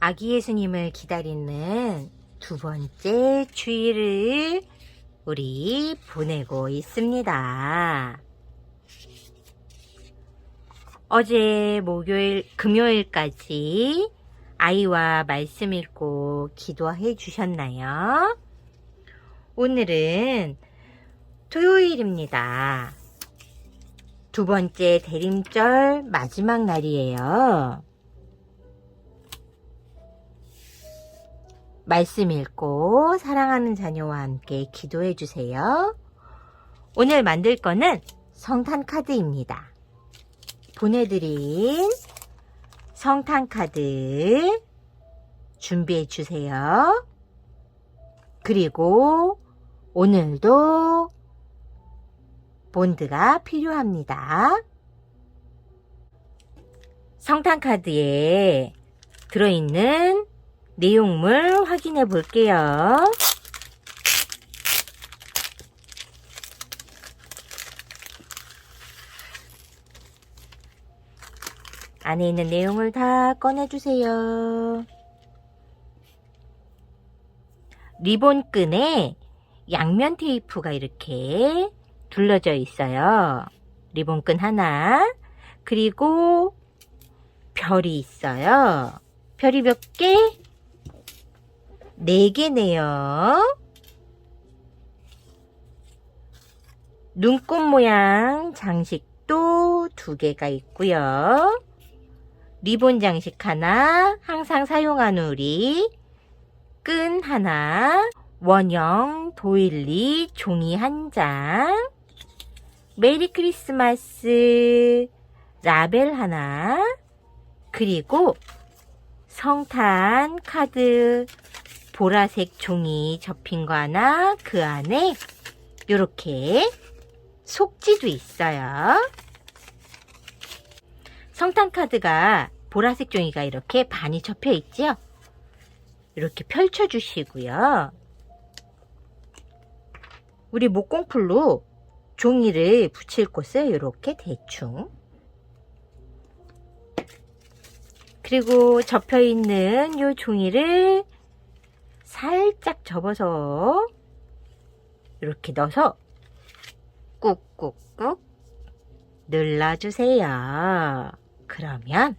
아기 예수님을 기다리는 두 번째 주일을 우리 보내고 있습니다. 어제 목요일, 금요일까지 아이와 말씀 읽고 기도해 주셨나요? 오늘은 토요일입니다. 두 번째 대림절 마지막 날이에요. 말씀 읽고 사랑하는 자녀와 함께 기도해 주세요. 오늘 만들 거는 성탄 카드입니다. 보내드린 성탄 카드 준비해 주세요. 그리고 오늘도 본드가 필요합니다. 성탄 카드에 들어있는 내용물 확인해 볼게요. 안에 있는 내용을 다 꺼내주세요. 리본끈에 양면 테이프가 이렇게 둘러져 있어요. 리본끈 하나, 그리고 별이 있어요. 별이 몇 개? 네 개네요. 눈꽃 모양 장식도 두 개가 있고요. 리본 장식 하나, 항상 사용하는 우리 끈 하나, 원형 도일리 종이 한 장, 메리 크리스마스 라벨 하나, 그리고 성탄 카드 보라색 종이 접힌 거 하나, 그 안에 이렇게 속지도 있어요. 성탄 카드가 보라색 종이가 이렇게 반이 접혀 있죠? 이렇게 펼쳐 주시고요. 우리 목공풀로 종이를 붙일 곳을 이렇게 대충 그리고 접혀 있는 이 종이를 살짝 접어서 이렇게 넣어서 꾹꾹꾹 눌러주세요. 그러면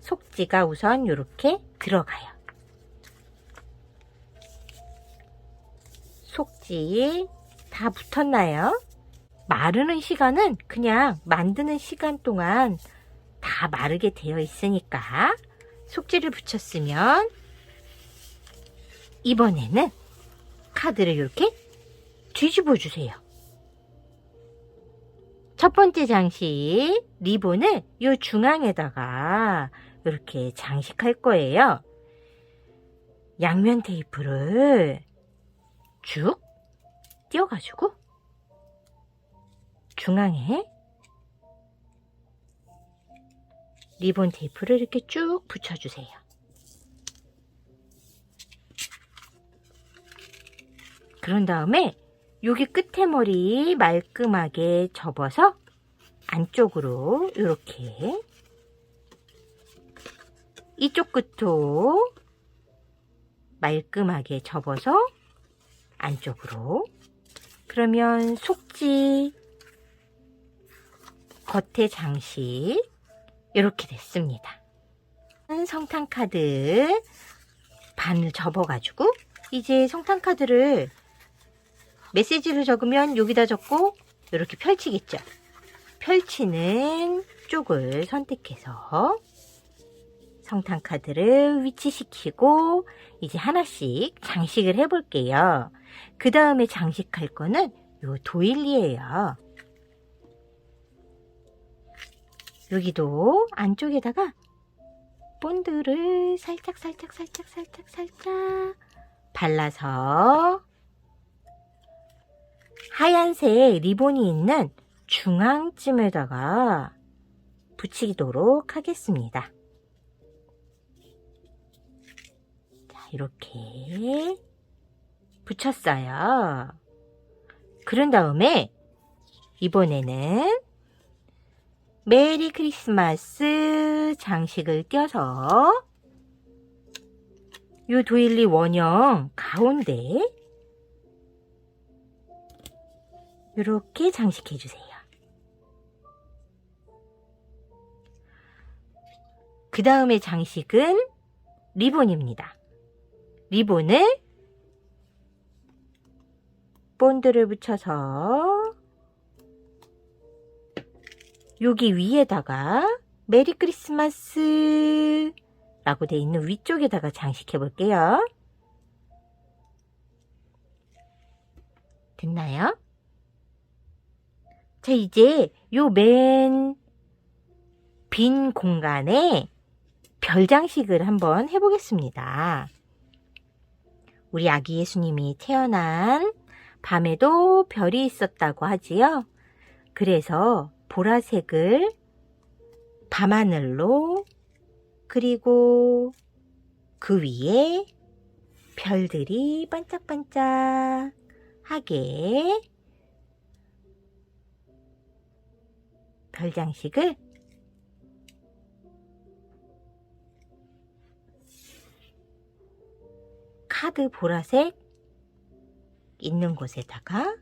속지가 우선 이렇게 들어가요. 속지 다 붙었나요? 마르는 시간은 그냥 만드는 시간 동안 다 마르게 되어 있으니까 속지를 붙였으면 이번에는 카드를 이렇게 뒤집어 주세요. 첫 번째 장식 리본을 이 중앙에다가 이렇게 장식할 거예요. 양면 테이프를 쭉 띄워가지고 중앙에 리본 테이프를 이렇게 쭉 붙여주세요. 그런 다음에 여기 끝에 머리 말끔하게 접어서 안쪽으로 이렇게 이쪽 끝도 말끔하게 접어서 안쪽으로 그러면 속지 겉에 장식 이렇게 됐습니다. 성탄 카드 반을 접어가지고 이제 성탄 카드를 메시지를 적으면 여기다 적고 이렇게 펼치겠죠. 펼치는 쪽을 선택해서 성탄 카드를 위치시키고 이제 하나씩 장식을 해볼게요. 그 다음에 장식할 거는 요 도일리예요. 여기도 안쪽에다가 본드를 살짝 살짝 살짝 살짝 살짝 발라서 하얀색 리본이 있는 중앙쯤에다가 붙이도록 하겠습니다. 자, 이렇게 붙였어요. 그런 다음에 이번에는 메리 크리스마스 장식을 띄어서 요 도일리 원형 가운데 이렇게 장식해 주세요. 그 다음에 장식은 리본입니다. 리본을 본드를 붙여서 여기 위에다가 메리 크리스마스 라고 돼 있는 위쪽에다가 장식해 볼게요. 됐나요? 자, 이제 요 맨 빈 공간에 별 장식을 한번 해보겠습니다. 우리 아기 예수님이 태어난 밤에도 별이 있었다고 하지요. 그래서 보라색을 밤하늘로 그리고 그 위에 별들이 반짝반짝 하게 별 장식을 카드 보라색 있는 곳에다가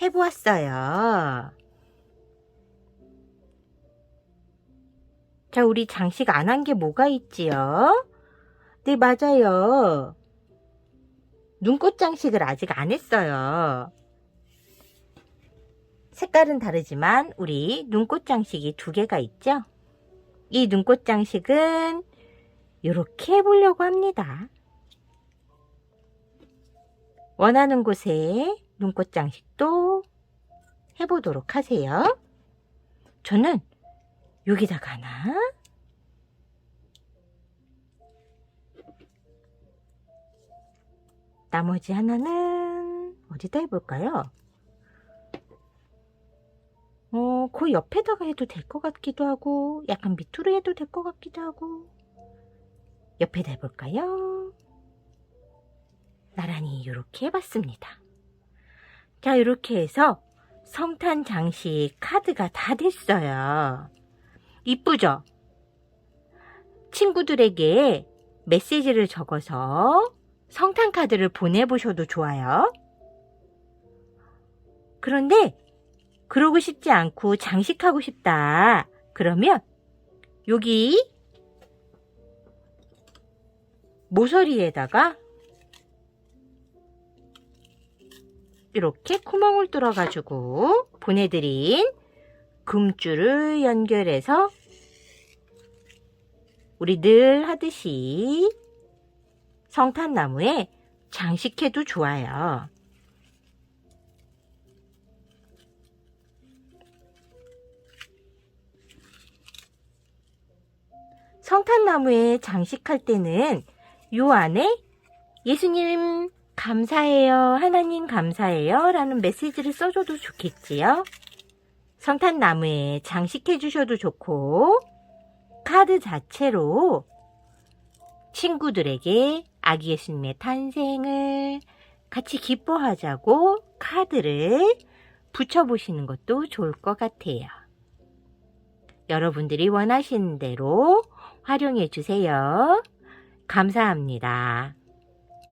해보았어요. 자, 우리 장식 안 한 게 뭐가 있지요? 네, 맞아요. 눈꽃 장식을 아직 안 했어요. 색깔은 다르지만 우리 눈꽃 장식이 두 개가 있죠? 이 눈꽃 장식은 이렇게 해보려고 합니다. 원하는 곳에 눈꽃 장식도 해보도록 하세요. 저는 여기다가 하나 나머지 하나는 어디다 해볼까요? 그 옆에다가 해도 될 것 같기도 하고 약간 밑으로 해도 될 것 같기도 하고 옆에다 해볼까요? 나란히 이렇게 해봤습니다. 자, 이렇게 해서 성탄 장식 카드가 다 됐어요. 이쁘죠? 친구들에게 메시지를 적어서 성탄 카드를 보내보셔도 좋아요. 그런데 그러고 싶지 않고 장식하고 싶다. 그러면 여기 모서리에다가 이렇게 구멍을 뚫어가지고 보내드린 금줄을 연결해서 우리 늘 하듯이 성탄나무에 장식해도 좋아요. 성탄나무에 장식할 때는 요 안에 예수님 감사해요, 하나님 감사해요 라는 메시지를 써줘도 좋겠지요. 성탄나무에 장식해 주셔도 좋고 카드 자체로 친구들에게 아기 예수님의 탄생을 같이 기뻐하자고 카드를 붙여보시는 것도 좋을 것 같아요. 여러분들이 원하시는 대로 활용해 주세요. 감사합니다.